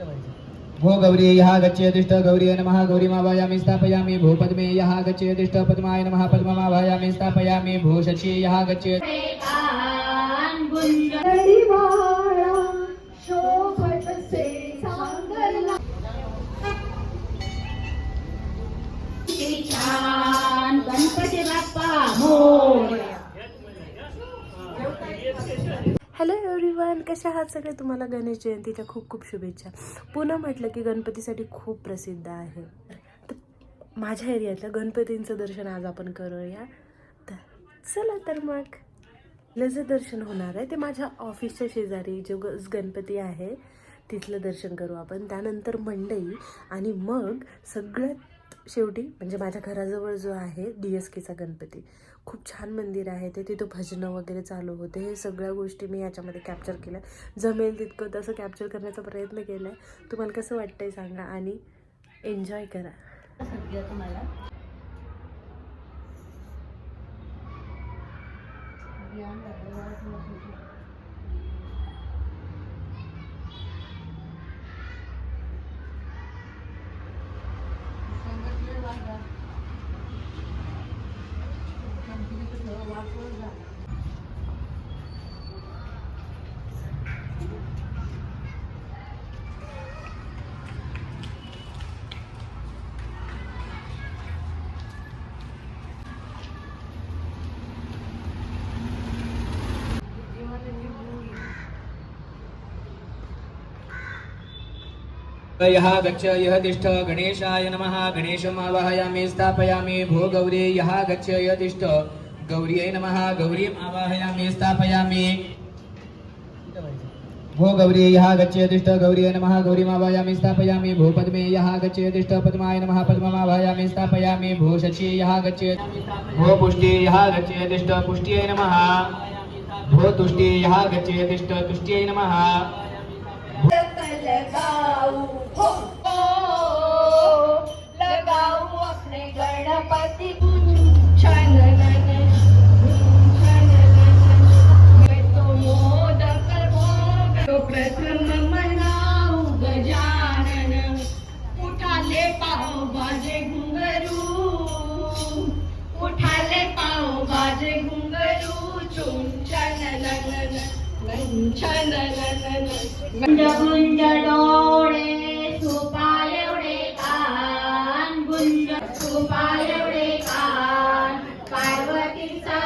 भो गौरी यः गच्छेतिष्ठ गौरी नमः गौरीमावायामि स्थापयामि भो पद्मे यः गच्छेतिष्ठ पद्माय नमः पद्ममावायामि स्थापयामि भो शची यः गच्छेत् एव्हरीवन कशा आहात सगळे तुम्हाला गणेश जयंतीच्या खूप खूप शुभेच्छा. पुन्हा म्हटलं की गणपतीसाठी खूप प्रसिद्ध आहे. तर माझ्या एरियातलं गणपतींचं दर्शन आज आपण करूया. तर चला तर मग. लजे दर्शन होणार आहे. ते माझ्या ऑफिसच्या शेजारी जो ग गणपती आहे तिथलं दर्शन करू आपण. त्यानंतर मंडई आणि मग सगळ्यात शेवटी म्हणजे माझ्या घराजवळ जो आहे डी एस केचा गणपती. खूप छान मंदिर आहे. ते तिथं भजनं वगैरे चालू होते. हे सगळ्या गोष्टी मी याच्यामध्ये कॅप्चर केल्या जमेल तितकं तसं कॅप्चर करण्याचा प्रयत्न केला आहे तुम्हाला कसं वाटतं आहे सांगा आणि एन्जॉय करा. सध्या तुम्हाला यः गच्छ यः तिष्ठ गणेशाय नमः गणेशमावाहयामि स्थापयामि भो गौरे यः गच्छ यः तिष्ठ गौर्यै नमः। गौरीम् आवाहयामी स्थापयामि। भो गौरी यः गच्छे तिष्ठ गौरी नमः। स्थापयामी स्थापयामि। भो पद्मे यः गच्छे तिष्ठ पद्माय नमः। पद्ममावायामि स्थापयामि। भो शची यः गच्छे भो पुष्टि यः गच्छे तिष्ठ पुष्ट्यै नमः। भो तुष्टि यः गच्छे तिष्ठ तुष्ट्यै नमः। गुंज गुंज डोळे सोपा एवढे कान. गुंज सोपा एवढे कान. पार्वतीचा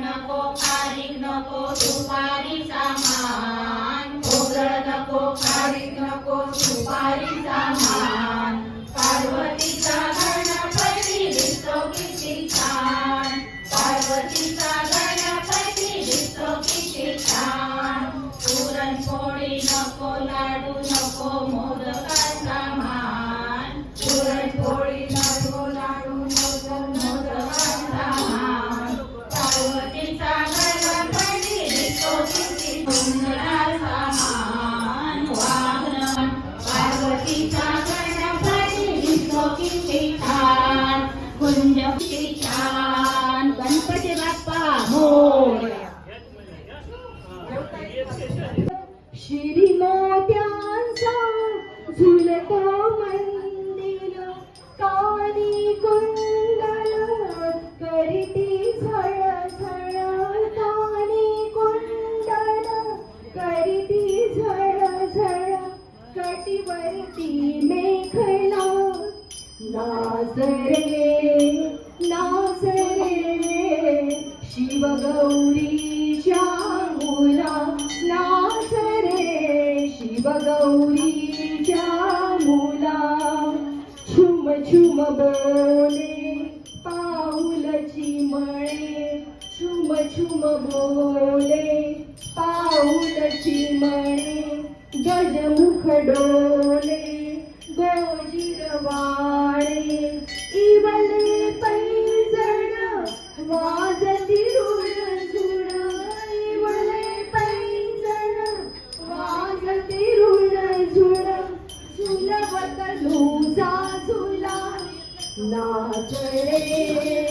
नको खारीक नको सुपारी सामान खोबरं नको खारीक नको सुपारी सामान पार्वतीचा गणपती दिसतो किती छान. पार्वतीचा पार्वतीचा गणपती दिसतो किती छान कुंज किती छान गणपती बाप्पा मोरया श्री छुम बोले पाऊलची मळे. छुम छुम बोले पाऊलची मळे. गजमुख डोले गोजीरवाळे इवले पैजण वाजती नाचरे नाचरे